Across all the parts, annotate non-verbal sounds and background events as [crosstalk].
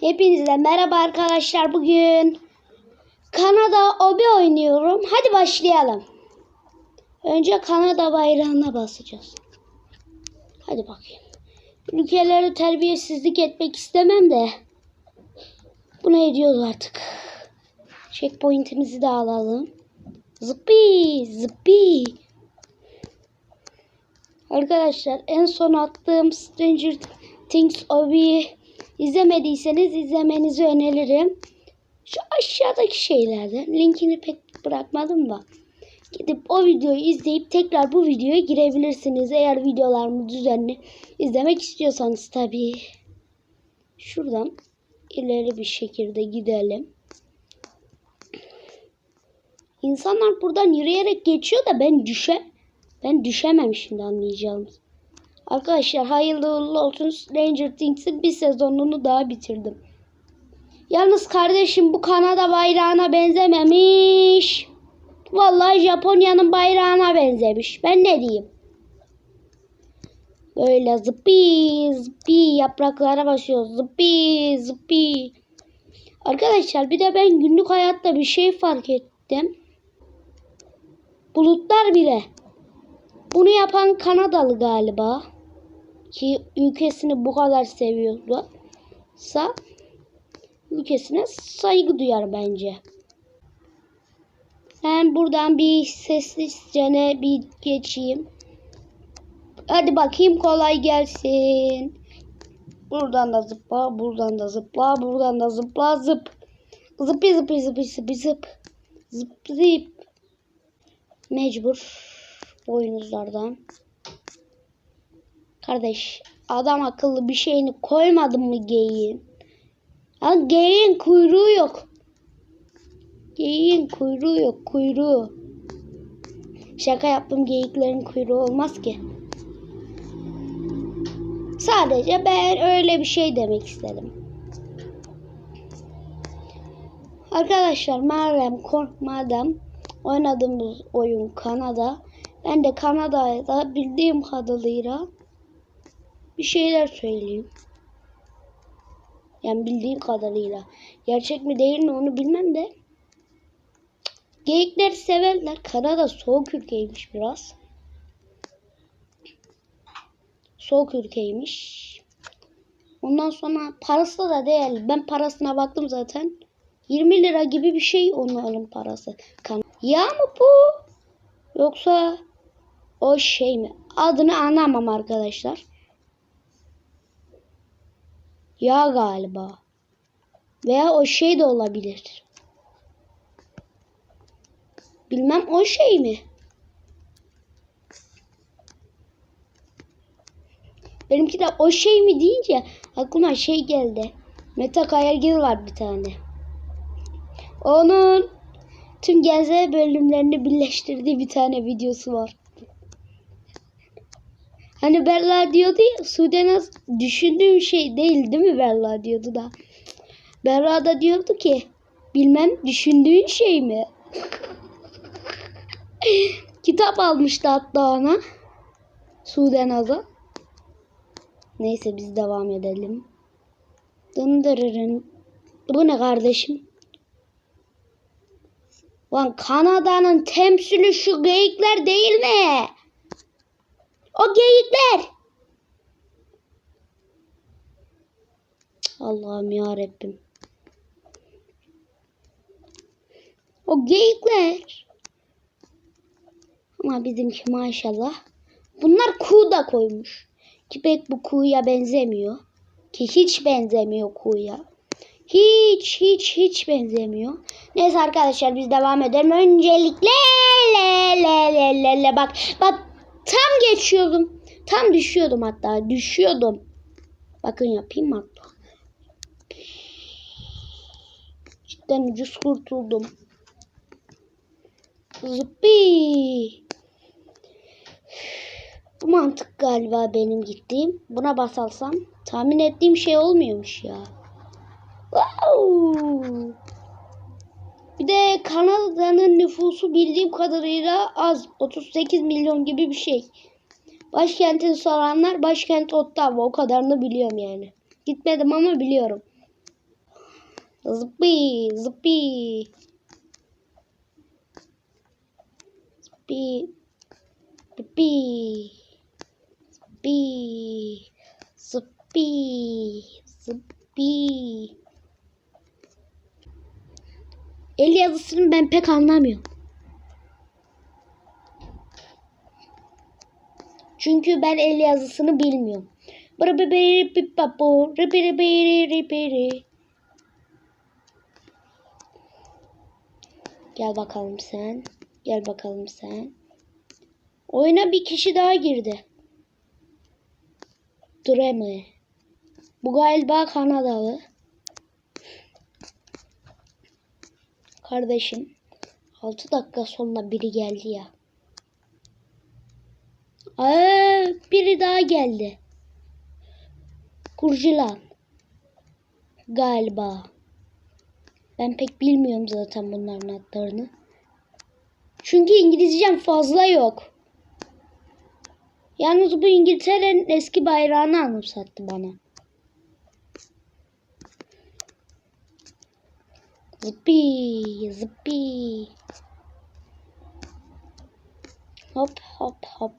Hepinize merhaba arkadaşlar. Bugün Kanada obi oynuyorum. Hadi başlayalım. Önce Kanada bayrağına basacağız. Hadi bakayım. Ülkelere terbiyesizlik etmek istemem de. Bunu ediyoruz artık. Checkpoint'imizi de alalım. Zıppi zıppi. Arkadaşlar en son attığım Stranger Things OB'yi izlemediyseniz izlemenizi öneririm. Şu aşağıdaki şeylerden linkini pek bırakmadım da. Gidip o videoyu izleyip tekrar bu videoya girebilirsiniz. Eğer videolarımı düzenli izlemek istiyorsanız tabii. Şuradan ileri bir şekilde gidelim. İnsanlar buradan yürüyerek geçiyor da ben düşe ben düşemem şimdi anlayacağınız. Arkadaşlar hayırlı uğurlu olsun Stranger Things'in bir sezonunu daha bitirdim. Yalnız kardeşim bu Kanada bayrağına benzememiş. Vallahi Japonya'nın bayrağına benzemiş. Ben ne diyeyim? Böyle zıppi zıppi yapraklara basıyor. Zıppi zıppi. Arkadaşlar bir de ben günlük hayatta bir şey fark ettim. Bulutlar bile. Bunu yapan Kanadalı galiba. Ki ülkesini bu kadar seviyorsa ülkesine saygı duyar bence. Ben buradan bir sessizcene bir geçeyim. Hadi bakayım kolay gelsin. Buradan da zıpla, buradan da zıpla, buradan da zıpla, zıp. Zıpı zıpı zıpı zıpı zıp. Zıp zıp. Mecbur boynuzlardan. Kardeş adam akıllı bir şeyini koymadın mı geyiğin? Ha geyiğin kuyruğu yok. Geyiğin kuyruğu yok kuyruğu. Şaka yaptım geyiklerin kuyruğu olmaz ki. Sadece ben öyle bir şey demek istedim. Arkadaşlar madem madem oynadığımız oyun Kanada ben de Kanada'da bildiğim kadarıyla bir şeyler söyleyeyim. Yani bildiğim kadarıyla. Gerçek mi değil mi onu bilmem de. Geyikleri severler. Kanada soğuk ülkeymiş biraz. Soğuk ülkeymiş. Ondan sonra parası da değil. Ben parasına baktım zaten. 20 lira gibi bir şey onların parası. Kan ya mı bu? Yoksa o şey mi? Adını anlamam arkadaşlar. Ya galiba. Veya o şey de olabilir. Bilmem o şey mi? Benimki de o şey mi deyince aklıma şey geldi. Meta Kayagil var bir tane. Onun tüm genzel bölümlerini birleştirdiği bir tane videosu var. Hani Bella diyordu ya Sudenaz düşündüğüm şey değil değil mi Bella diyordu da. Bella da diyordu ki bilmem düşündüğün şey mi? [laughs] Kitap almıştı hatta ona. Sudenaz'a. Neyse biz devam edelim. Dındırırın. Bu ne kardeşim? Lan Kanada'nın temsili şu geyikler değil mi? O geyikler. Allah'ım ya Rabbim. O geyikler. Ama bizimki maşallah. Bunlar kuğu koymuş. Ki pek bu kuğuya benzemiyor. Ki hiç benzemiyor kuğuya. Hiç hiç hiç benzemiyor. Neyse arkadaşlar biz devam edelim. Öncelikle le le le le le bak bak tam geçiyordum. Tam düşüyordum hatta düşüyordum. Bakın yapayım mı hatta. Cidden ucuz kurtuldum. Zıppi. Bu mantık galiba benim gittiğim. Buna basalsam tahmin ettiğim şey olmuyormuş ya. Wow. Bir de Kanada'nın nüfusu bildiğim kadarıyla az. 38 milyon gibi bir şey. Başkentini soranlar başkent Ottawa. O kadarını biliyorum yani. Gitmedim ama biliyorum. Zıppi, zıppi. Zıppi. Zıppi. Zıppi. Zıppi. Zıppi. El yazısını ben pek anlamıyorum. Çünkü ben el yazısını bilmiyorum. Gel bakalım sen. Gel bakalım sen. Oyuna bir kişi daha girdi. Dreme. Bu galiba Kanadalı. Kardeşim. 6 dakika sonra biri geldi ya. Aa, biri daha geldi. Kurculan. Galiba. Ben pek bilmiyorum zaten bunların adlarını. Çünkü İngilizcem fazla yok. Yalnız bu İngiltere'nin eski bayrağını anımsattı bana. Zıppi, zıppi. Hop hop hop.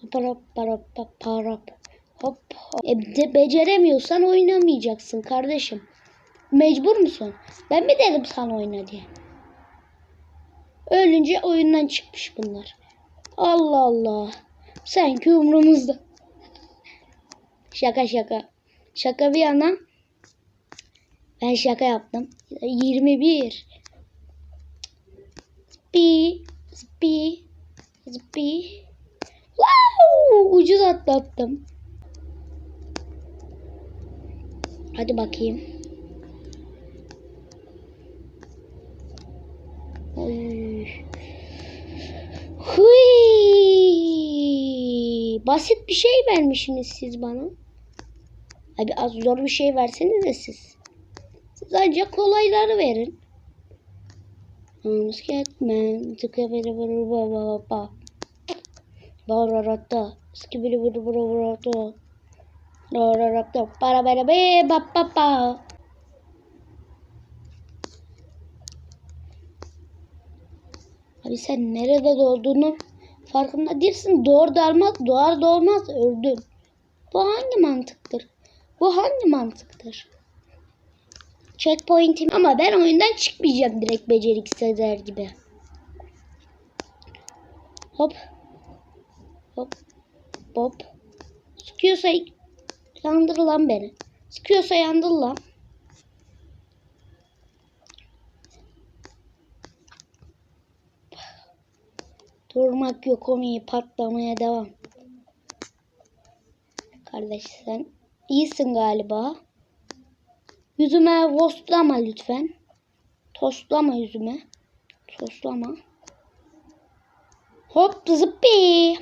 Hop hop hop hop hop. Hop. E, de, beceremiyorsan oynamayacaksın kardeşim. Mecbur musun? Ben mi dedim sana oyna diye? Ölünce oyundan çıkmış bunlar. Allah Allah. Sanki umrumuzda. [laughs] Şaka şaka. Şaka bir yana. Ben şaka yaptım. 21. Zıppi. Zıppi. Zıppi. Wow! Ucuz atlattım. Hadi bakayım. Oy. Basit bir şey vermişsiniz siz bana. Abi az zor bir şey verseniz de siz. Ancak kolayları verin. Skatman, tıkabiri buru baba baba. Bararata, skibiri buru buru buru Bararata, para para be ba ba ba. Abi sen nerede doğduğunu farkında değilsin. Doğar doğmaz, doğar doğmaz öldün. Bu hangi mantıktır? Bu hangi mantıktır? Checkpoint'im ama ben oyundan çıkmayacağım direkt beceriksiz eder gibi. Hop. Hop. Hop. Sıkıyorsa yandır lan beni. Sıkıyorsa yandır lan. Durmak yok omi patlamaya devam. Kardeş sen iyisin galiba. Yüzüme tostlama lütfen. Tostlama yüzüme. Tostlama. Hop zıppi.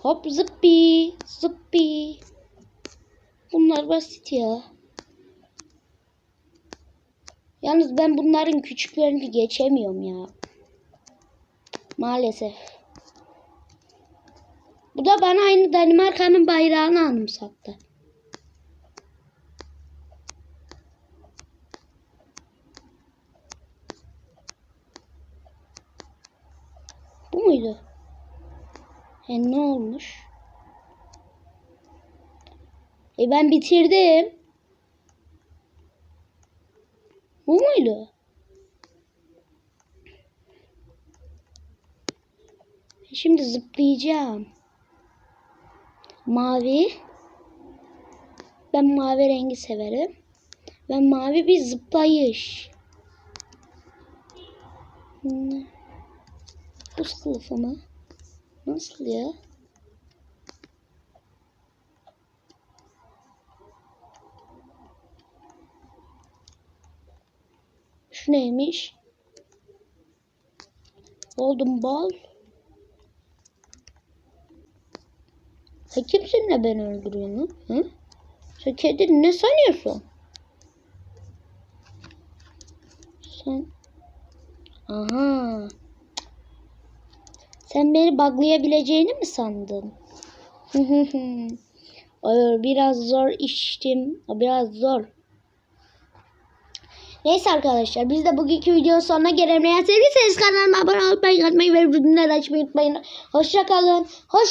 Hop zıppi. Zıppi. Bunlar basit ya. Yalnız ben bunların küçüklerini geçemiyorum ya. Maalesef. Bu da bana aynı Danimarka'nın bayrağını anımsattı. Muydu? E ne olmuş? E ben bitirdim. Bu muydu? E, Şimdi zıplayacağım. Mavi. Ben mavi rengi severim. Ben mavi bir zıplayış. Hmm. Buz kılıfı mı? Nasıl ya? Şu neymiş? Golden Ball. Sen kimsin de beni öldürüyorsun? Hı? Sen kendini ne sanıyorsun? Sen... Aha. Sen beni buglayabileceğini mi sandın? Biraz zor iştim. Biraz zor. Neyse arkadaşlar biz de bugünkü videonun sonuna gelelim. Eğer sevdiyseniz kanalıma abone olmayı, atmayı ve bildirimleri açmayı unutmayın. Hoşça kalın. Hoş